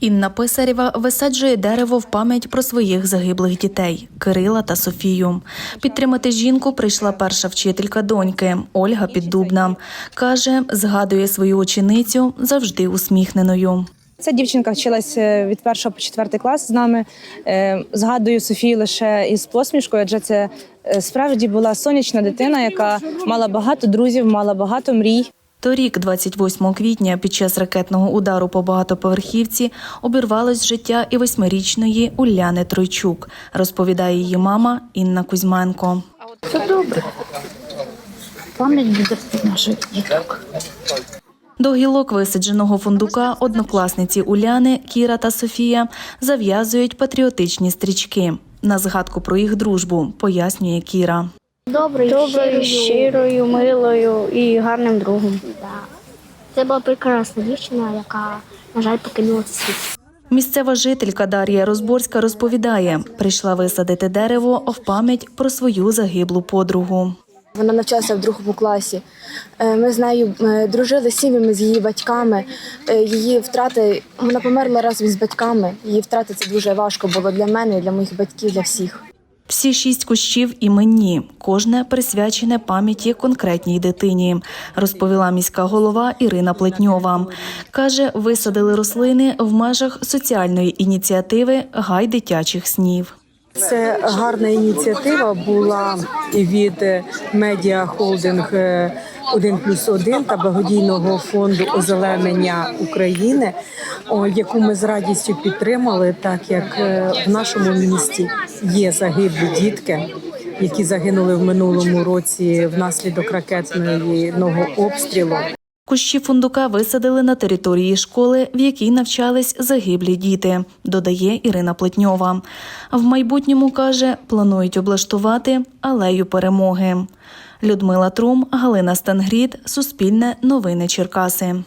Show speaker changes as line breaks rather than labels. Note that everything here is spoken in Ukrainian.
Інна Писарєва висаджує дерево в пам'ять про своїх загиблих дітей Кирила та Софію. Підтримати жінку прийшла перша вчителька доньки Ольга Піддубна. Каже, згадує свою ученицю завжди усміхненою.
Ця дівчинка вчилася від першого по четвертий клас з нами. Е, Згадую Софію лише із посмішкою, адже це е, справді була сонячна дитина, яка мала багато друзів, мала багато мрій.
Торік, 28 квітня, під час ракетного удару по багатоповерхівці обірвалось життя і восьмирічної Уляни Тройчук, розповідає її мама Інна Кузьменко.
Все добре. Пам'ять буде наших діток.
До гілок висадженого фундука однокласниці Уляни, Кіра та Софія зав'язують патріотичні стрічки. На згадку про їх дружбу пояснює Кіра.
Доброю,
Доброю, щирою, милою і гарним другом.
Да. Це була прекрасна дівчина, яка, на жаль, покинула світ.
Місцева жителька Дар'я Розборська розповідає, прийшла висадити дерево в пам'ять про свою загиблу подругу.
Вона навчалася в другому класі. Е, Ми з нею е, дружили з сім'ями, з її батьками. Е, Її втрати вона померла разом з батьками. Її втрати це дуже важко було для мене, для моїх батьків, для всіх.
Всі шість кущів іменні, кожне присвячене пам'яті конкретній дитині, розповіла міська голова Ірина Плетньова. Каже, висадили рослини в межах соціальної ініціативи Гай дитячих снів.
Це гарна ініціатива була від медіа холдинг 1 плюс 1 та благодійного фонду озеленення України, яку ми з радістю підтримали, так як е, в нашому місті є загиблі дітки, які загинули в минулому році внаслідок ракетного обстрілу.
Кущі фундука висадили на території школи, в якій навчались загиблі діти, додає Ірина Плетньова. В майбутньому каже, планують облаштувати алею перемоги. Людмила Трум, Галина Стангрід, Суспільне новини Черкаси.